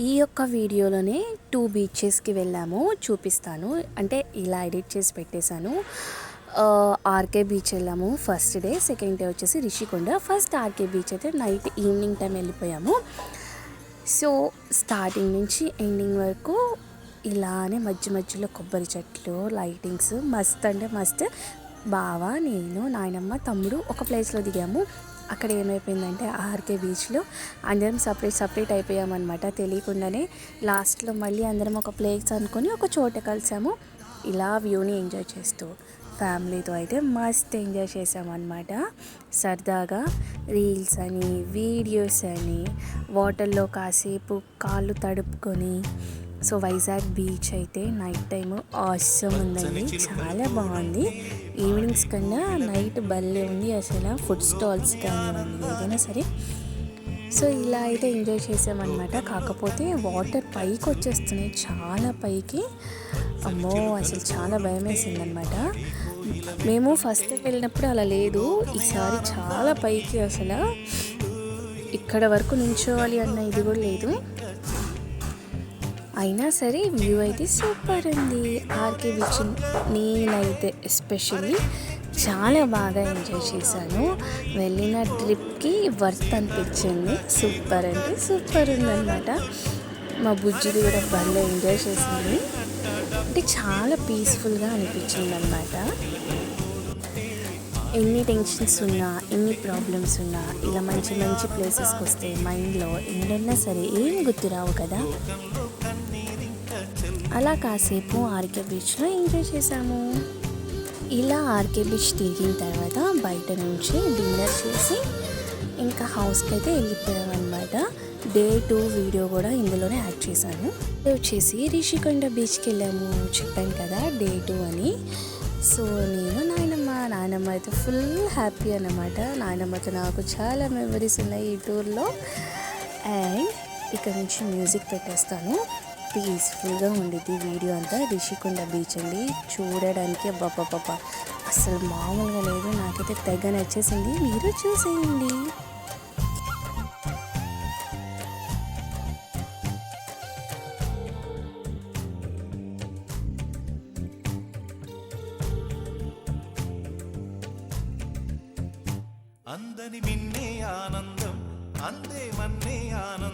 ఈ యొక్క వీడియోలోనే టూ బీచెస్కి వెళ్ళాము చూపిస్తాను. అంటే ఇలా ఎడిట్ చేసి పెట్టేశాను. ఆర్కే బీచ్ వెళ్ళాము ఫస్ట్ డే సెకండ్ డే వచ్చేసి రిషికొండ. ఫస్ట్ ఆర్కే బీచ్ అయితే నైట్ ఈవినింగ్ టైం వెళ్ళిపోయాము. సో స్టార్టింగ్ నుంచి ఎండింగ్ వరకు ఇలానే మధ్య మధ్యలో కొబ్బరి చెట్లు లైటింగ్స్ మస్త్ అంటే మస్త్. బావ నేను నాయనమ్మ తమ్ముడు ఒక ప్లేస్లో దిగాము. అక్కడ ఏమైపోయిందంటే ఆర్కే బీచ్లో అందరం సపరేట్ సపరేట్ అయిపోయామన్నమాట. తెలియకుండానే లాస్ట్లో మళ్ళీ అందరం ఒక ప్లేస్ అనుకొని ఒక చోట కలిసాము. ఇలా వ్యూని ఎంజాయ్ చేస్తూ ఫ్యామిలీతో అయితే మస్త్ ఎంజాయ్ చేసామన్నమాట సరదాగా రీల్స్ అని వీడియోస్ అని వాటర్లో కాసేపు కాళ్ళు తడుపుకొని సో వైజాగ్ బీచ్ అయితే నైట్ టైం ఆసమ్ ఉందండి. చాలా బాగుంది. ఈవినింగ్స్ కన్నా నైట్ భలే ఉంది అసలు. ఫుడ్ స్టాల్స్ కానివ్వండి ఏదైనా సరే. సో ఇలా అయితే ఎంజాయ్ చేసామన్నమాట. కాకపోతే వాటర్ పైకి వచ్చేస్తున్నాయి. చాలా పైకి. అమ్మో అసలు చాలా భయం వేసిందనమాట మేము ఫస్ట్ వెళ్ళినప్పుడు అలా లేదు. ఈసారి చాలా పైకి అసలు. ఇక్కడ వరకు నిల్చోవాలి అన్న ఇది కూడా లేదు. అయినా సరే వ్యూ అయితే సూపర్ ఉంది. ఆర్కే బీచ్ నేనైతే ఎస్పెషల్లీ చాలా బాగా ఎంజాయ్ చేశాను. వెళ్ళిన ట్రిప్కి వర్త్ అనిపించింది. సూపర్ అంటే సూపర్ ఉందన్నమాట. మా బుజ్జిది కూడా బాగా ఎంజాయ్ చేసింది. అంటే చాలా పీస్ఫుల్గా అనిపించింది అనమాట ఎన్ని టెన్షన్స్ ఉన్నా ఎన్ని ప్రాబ్లమ్స్ ఉన్నా ఇలా మంచి మంచి ప్లేసెస్కి వస్తే మైండ్లో ఎన్నున్నా సరే ఏం గుర్తురావు కదా? అలా కాసేపు ఆర్కే బీచ్లో ఎంజాయ్ చేసాము ఇలా ఆర్కే బీచ్ తిరిగిన తర్వాత బయట నుంచి డిన్నర్ చేసి ఇంకా హౌస్కి అయితే వెళ్ళిపోయామన్నమాట డే టూ వీడియో కూడా ఇందులోనే యాడ్ చేశాను. వచ్చేసి రిషికొండ బీచ్కి వెళ్ళాము చెప్పాను కదా డే టూ అని. సో నేను నాయనమ్మ నాయనమ్మ అయితే ఫుల్ హ్యాపీ అన్నమాట. నాయనమ్మతో నాకు చాలా మెమరీస్ ఉన్నాయి ఈ టూర్లో. అండ్ ఇక్కడ నుంచి మ్యూజిక్ పెట్టేస్తాను. పీస్ఫుల్గా ఉండిద్ది వీడియో అంతా. రిషికొండ బీచ్ అండి. చూడడానికి అబ్బాబ్బాబ్బా అసలు మామూలుగా లేదు. నాకైతే తెగ నచ్చేసింది. మీరు చూసేయండి. అందని మిన్నే ఆనందం అందే మన్నే ఆనందం.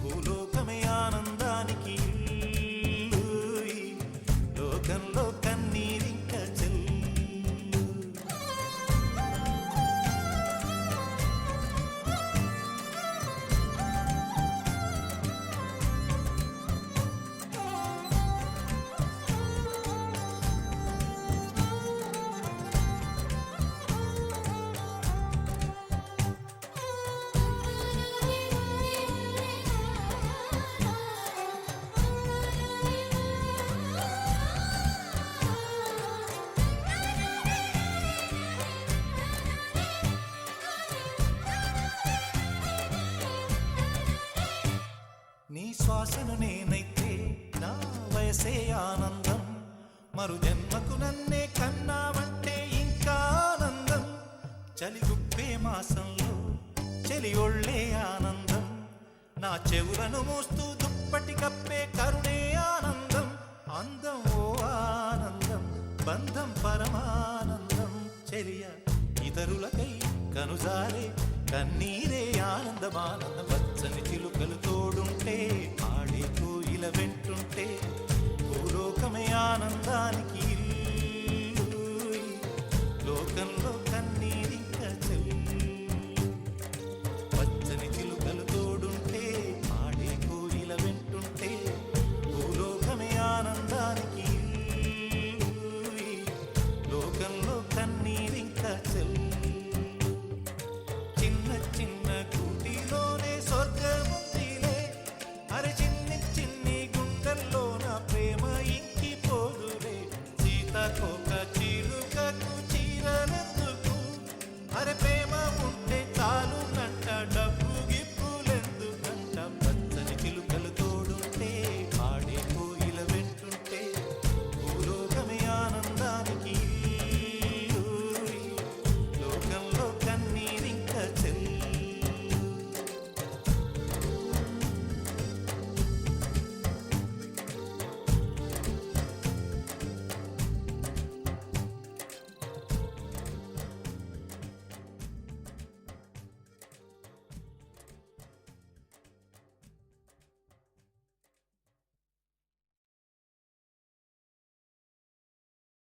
భూలోకమే ఆనందానికి ఆశను నేనైతే నా వయసే ఆనందం. మరు జన్మకు నన్నే కన్నావంటే ఇంకా ఆనందం. చలిగుప్పే మాసంలో చలి ఒళ్ళే ఆనందం. నా చెవులను మోస్తూ దుప్పటి కప్పే కరుణే ఆనందం. అందం ఓ ఆనందం బంధం పరమానందం. చెలియా ఇతరులకై కనుజారే కన్నీరే ఆనందమానంద. పచ్చని చిలుకలు తోడుంటే ఆడే కోయిల వెంటుంటే భూలోకమే ఆనందానికి